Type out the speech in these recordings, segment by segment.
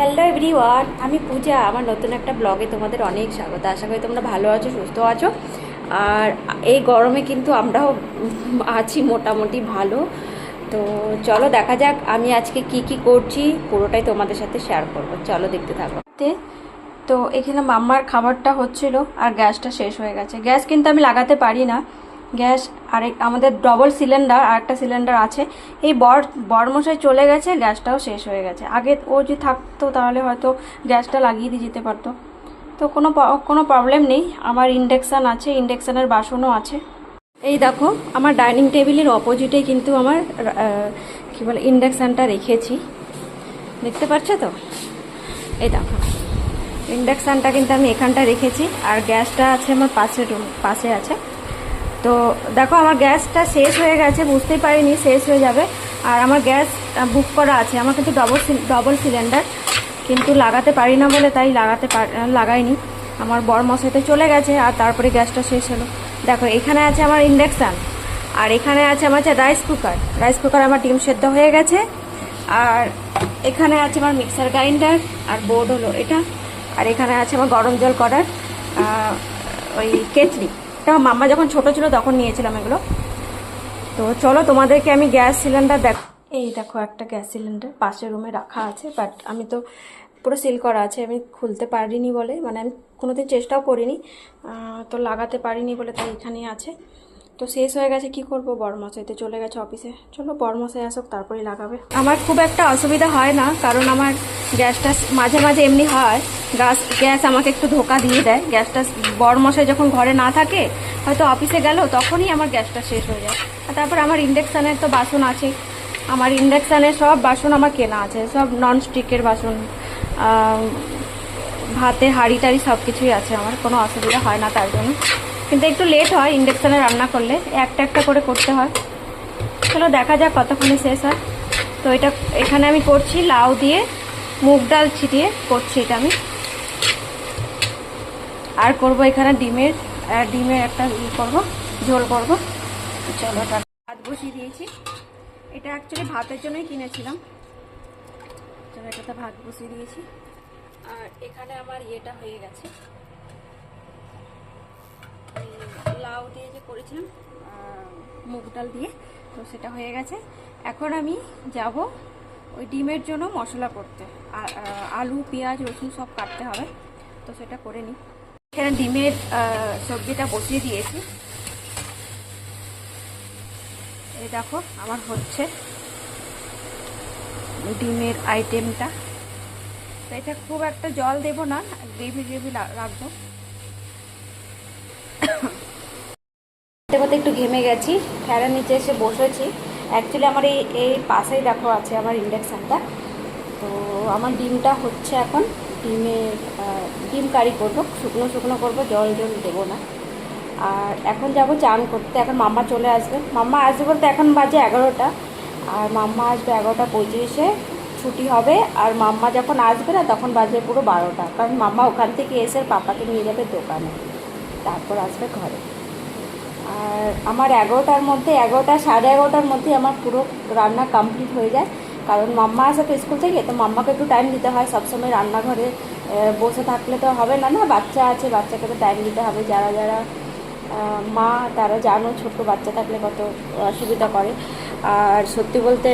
Hello everyone আমি পূজা, আমার নতুন একটা ব্লগে তোমাদের অনেক স্বাগত। আশা করি তোমরা ভালো আছো, সুস্থ আছো। আর এই গরমে কিন্তু আমরাও আছি মোটামুটি ভালো। তো চলো দেখা যাক, আমি আজকে কি কি করছি, পুরোটাই তোমাদের সাথে শেয়ার করব। চলো দেখতে থাকো। তো এখানে মাম্মার খাবারটা হচ্ছিল আর গ্যাসটা শেষ হয়ে গেছে। গ্যাস কিন্তু আমি লাগাতে পারি না। গ্যাস, আরেক, আমাদের ডবল সিলিন্ডার আর একটা সিলিন্ডার আছে। এই বর, বরমশাই চলে গেছে, গ্যাসটাও শেষ হয়ে গেছে। আগে ও যদি থাকতো তাহলে হয়তো গ্যাসটা লাগিয়ে দিয়ে যেতে পারতো। তো কোনো কোনো প্রবলেম নেই, আমার ইন্ডাকশান আছে ইন্ডাকশানের বাসনও আছে। এই দেখো, আমার ডাইনিং টেবিলের অপোজিটে কিন্তু আমার কী বলে ইন্ডাকশানটা রেখেছি। দেখতে পাচ্ছ তো? এই দেখো ইন্ডাকশানটা কিন্তু আমি এখানটা রেখেছি, আর গ্যাসটা আছে আমার পাশে রুম পাশে আছে। তো দেখো, আমার গ্যাসটা শেষ হয়ে গেছে, বুঝতেই পারিনি, শেষ হয়ে যাবে। আর আমার গ্যাস বুক করা আছে। আমার কিন্তু ডবল ডবল সিলিন্ডার কিন্তু লাগাতে পারি না বলে তাই লাগাতে লাগাইনি। আমার বর মশাইতে চলে গেছে, আর তারপরে গ্যাসটা শেষ হলো। দেখো, এখানে আছে আমার ইন্ডাকশান আর এখানে আছে আমার হচ্ছে রাইস কুকার রাইস কুকার আমার ডিম সেদ্ধ হয়ে গেছে, আর এখানে আছে আমার মিক্সার গ্রাইন্ডার আর বোর্ড হলো এটা। আর এখানে আছে আমার গরম জল করার ওই কেটলি। এটা আমার মাম্মা যখন ছোট ছিল তখন নিয়েছিলাম এগুলো। তো চলো তোমাদেরকে আমি গ্যাস সিলিন্ডার দেখ এই দেখো একটা গ্যাস সিলিন্ডার পাশের রুমে রাখা আছে বাট আমি তো পুরো সিল করা আছে, আমি খুলতে পারিনি বলে মানে আমি কোনোদিন চেষ্টাও করিনি তো লাগাতে পারিনি বলে তাই এখানেই আছে। তো শেষ হয়ে গেছে, কি করব? বড়মশাইতে চলে গেছে অফিসে চলো বড়মশাই আসুক, তারপরেই লাগাবে। আমার খুব একটা অসুবিধা হয় না, কারণ আমার গ্যাসটা মাঝে মাঝে এমনি হয়। গ্যাস গ্যাস আমাকে একটু ধোকা দিয়ে দেয়। গ্যাসটা বড়মশাই যখন ঘরে না থাকে, হয়তো অফিসে গেল, তখনই আমার গ্যাসটা শেষ হয়ে যায়। আর তারপর আমার ইন্ডাকশানের তো বাসন আছে। আমার ইন্ডাকশানের সব বাসন আমার কেনা আছে, সব নন স্টিকের বাসন। ভাতের হাঁড়ি টাড়ি সব কিছুই আছে। আমার কোনো অসুবিধা হয় না তার জন্য। কিন্তু একটু লেট হয় ইন্ডাকশানে রান্না করলে। একটা একটা করে করতে হয়। চলো দেখা যাক কতক্ষণে শেষ হয়। তো এটা, এখানে আমি করছি লাউ দিয়ে মুগ ডাল ছিটিয়ে, করছি এটা আমি। আর করব এখানে ডিমের ডিমের একটা ই করব, ঝোল করব। চলো ভাত বসিয়ে দিয়েছি। এটা অ্যাকচুয়ালি ভাতের জন্যই কিনেছিলাম। চলো এটাতে ভাত বসিয়ে দিয়েছি। আর এখানে আমার ইয়েটা হয়ে গেছে। লাউ দিয়ে যে করেছিলাম মুগ ডাল দিয়ে, তো সেটা হয়ে গেছে। এখন আমি যাব ওই ডিমের জন্য মশলা করতে। আলু, পেঁয়াজ, রসুন সব কাটতে হবে, তো সেটা করে নিই। এখানে ডিমের সবজিটা বসিয়ে দিয়েছি। এই দেখো, আমার হচ্ছে ডিমের আইটেমটা তো এটা খুব একটা জল দেব না গ্রেভি গ্রেভি রাখব। একটু ঘেমে গেছি, ফ্যানের নিচে এসে বসেছি। অ্যাকচুয়ালি আমার এই এই পাশেই দেখো আছে আমার ইন্ডাকশানটা তো আমার ডিমটা হচ্ছে এখন ডিমে ডিম কারি করব, শুকনো শুকনো করব, জল জল দেবো না। আর এখন যাব চান করতে, এখন মাম্মা চলে আসবে। মাম্মা আসবে বলতে এখন বাজে এগারোটা। আর মাম্মা আসবে এগারোটা পঁচিশে, ছুটি হবে। আর মাম্মা যখন আসবে না, তখন বাজবে পুরো বারোটা। কারণ মাম্মা ওখান থেকে এসে পাপাকে নিয়ে যাবে দোকানে। তারপর আসবে ঘরে। আর আমার এগারোটার মধ্যে, এগারোটা, সাড়ে এগারোটার মধ্যে আমার পুরো রান্না কমপ্লিট হয়ে যায়। কারণ মাম্মা আসে তো স্কুল থেকে, তো মাম্মাকে একটু টাইম দিতে হয়। সবসময় রান্নাঘরে বসে থাকলে তো হবে না না? বাচ্চা আছে, বাচ্চাকে তো টাইম দিতে হবে। যারা যারা মা, তারা জানো ছোট্ট বাচ্চা থাকলে কত অসুবিধা করে। আর সত্যি বলতে,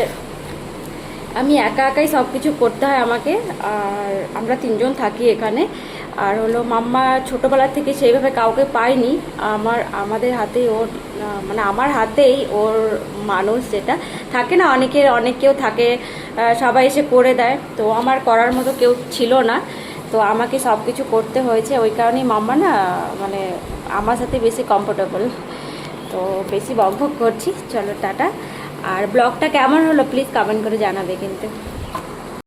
আমি একা একাই সব কিছু করতে হয় আমাকে। আর আমরা তিনজন থাকি এখানে। আর হলো মাম্মা ছোটোবেলা থেকে সেইভাবে কাউকে পায়নি। আমার, আমাদের হাতেই ওর মানে আমার হাতেই ওর মানুষ যেটা। থাকে না অনেকের অনেক কেউ থাকে সবাই এসে করে দেয়। তো আমার করার মতো কেউ ছিল না। তো আমাকে সব কিছু করতে হয়েছে। ওই কারণেই মাম্মা না মানে আমার সাথে বেশি কমফোর্টেবল তো বেশি বকবক করছি। চলো, টাটা। আর ব্লগটা কেমন হলো? প্লিজ কমেন্ট করে জানাবে কিন্তু।